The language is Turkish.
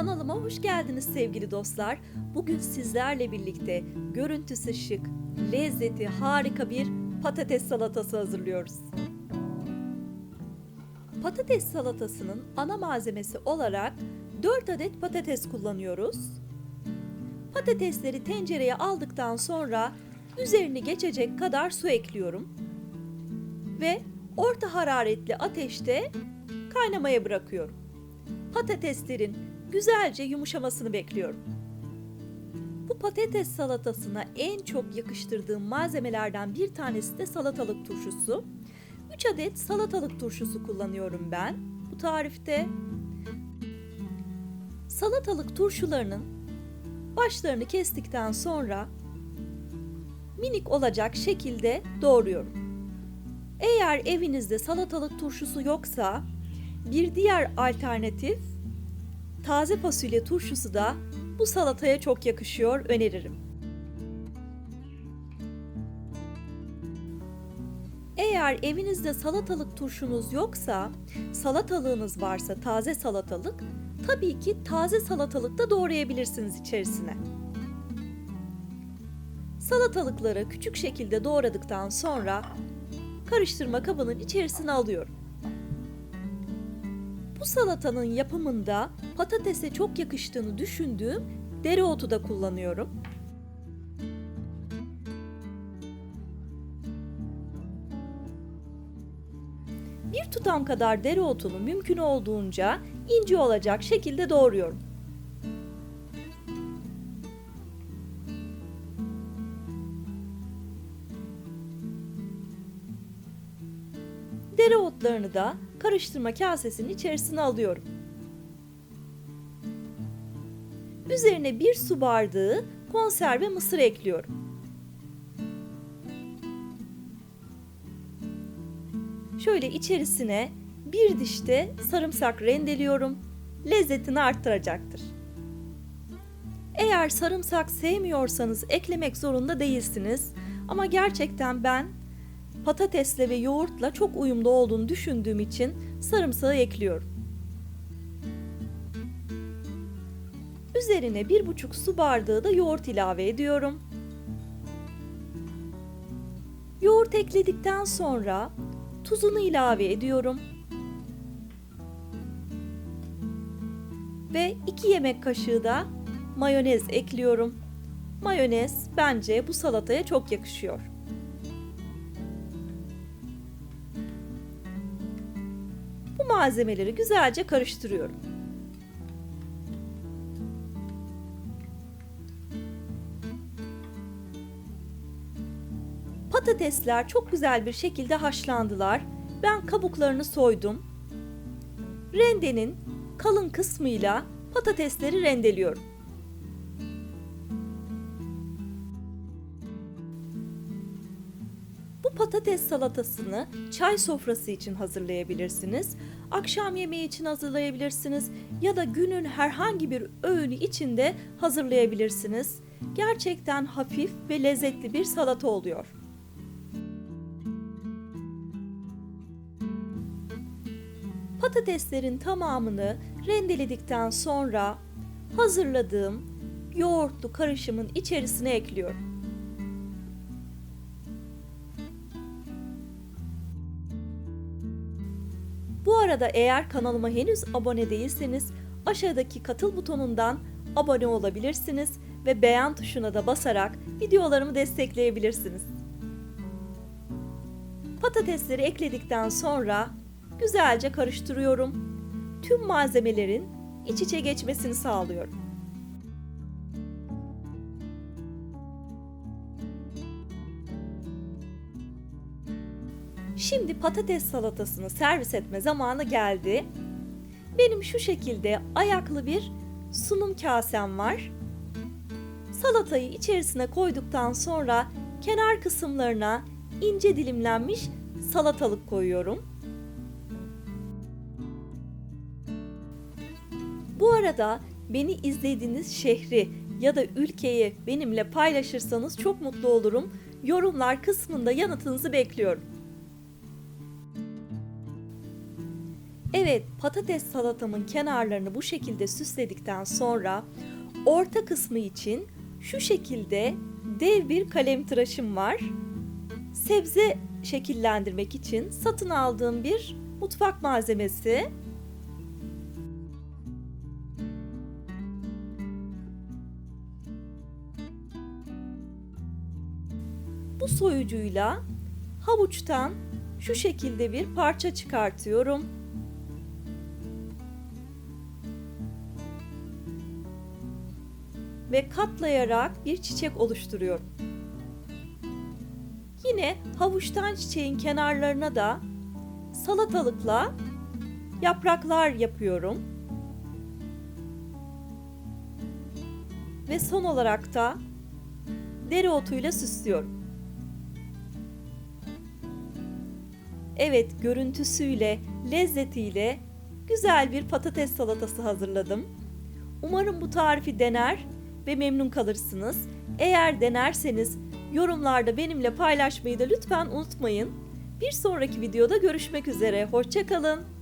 Kanalıma hoş geldiniz sevgili dostlar. Bugün sizlerle birlikte görüntüsü şık, lezzeti harika bir patates salatası hazırlıyoruz. Patates salatasının ana malzemesi olarak 4 adet patates kullanıyoruz. Patatesleri tencereye aldıktan sonra üzerini geçecek kadar su ekliyorum. Ve orta hararetli ateşte kaynamaya bırakıyorum. Patateslerin güzelce yumuşamasını bekliyorum. Bu patates salatasına en çok yakıştırdığım malzemelerden bir tanesi de salatalık turşusu. 3 adet salatalık turşusu kullanıyorum ben bu tarifte. Salatalık turşularının başlarını kestikten sonra minik olacak şekilde doğruyorum. Eğer evinizde salatalık turşusu yoksa bir diğer alternatif taze fasulye turşusu da bu salataya çok yakışıyor öneririm. Eğer evinizde salatalık turşunuz yoksa, salatalığınız varsa taze salatalık, tabii ki taze salatalık da doğrayabilirsiniz içerisine. Salatalıkları küçük şekilde doğradıktan sonra karıştırma kabının içerisine alıyorum. Bu salatanın yapımında patatese çok yakıştığını düşündüğüm dereotu da kullanıyorum. Bir tutam kadar dereotunu mümkün olduğunca ince olacak şekilde doğruyorum. Dereotlarını da karıştırma kasesinin içerisine alıyorum. Üzerine bir su bardağı konserve mısır ekliyorum. Şöyle içerisine bir dişte sarımsak rendeliyorum. Lezzetini arttıracaktır. Eğer sarımsak sevmiyorsanız eklemek zorunda değilsiniz. Ama gerçekten ben patatesle ve yoğurtla çok uyumlu olduğunu düşündüğüm için sarımsağı ekliyorum. Üzerine bir buçuk su bardağı da yoğurt ilave ediyorum. Yoğurt ekledikten sonra tuzunu ilave ediyorum. Ve 2 yemek kaşığı da mayonez ekliyorum. Mayonez bence bu salataya çok yakışıyor. Malzemeleri güzelce karıştırıyorum. Patatesler çok güzel bir şekilde haşlandılar. Ben kabuklarını soydum. Rendenin kalın kısmıyla patatesleri rendeliyorum. Patates salatasını çay sofrası için hazırlayabilirsiniz. Akşam yemeği için hazırlayabilirsiniz ya da günün herhangi bir öğünü için de hazırlayabilirsiniz. Gerçekten hafif ve lezzetli bir salata oluyor. Patateslerin tamamını rendeledikten sonra hazırladığım yoğurtlu karışımın içerisine ekliyorum. Arada eğer kanalıma henüz abone değilseniz aşağıdaki katıl butonundan abone olabilirsiniz ve beğen tuşuna da basarak videolarımı destekleyebilirsiniz. Patatesleri ekledikten sonra güzelce karıştırıyorum. Tüm malzemelerin iç içe geçmesini sağlıyorum. Şimdi patates salatasını servis etme zamanı geldi. Benim şu şekilde ayaklı bir sunum kasem var. Salatayı içerisine koyduktan sonra kenar kısımlarına ince dilimlenmiş salatalık koyuyorum. Bu arada beni izlediğiniz şehri ya da ülkeyi benimle paylaşırsanız çok mutlu olurum. Yorumlar kısmında yanıtınızı bekliyorum. Evet, patates salatamın kenarlarını bu şekilde süsledikten sonra orta kısmı için şu şekilde dev bir kalem tıraşım var. Sebze şekillendirmek için satın aldığım bir mutfak malzemesi. Bu soyucuyla havuçtan şu şekilde bir parça çıkartıyorum. Ve katlayarak bir çiçek oluşturuyorum. Yine havuçtan çiçeğin kenarlarına da salatalıkla yapraklar yapıyorum. Ve son olarak da dereotuyla süslüyorum. Evet, görüntüsüyle, lezzetiyle güzel bir patates salatası hazırladım. Umarım bu tarifi dener ve memnun kalırsınız. Eğer denerseniz yorumlarda benimle paylaşmayı da lütfen unutmayın. Bir sonraki videoda görüşmek üzere. Hoşçakalın.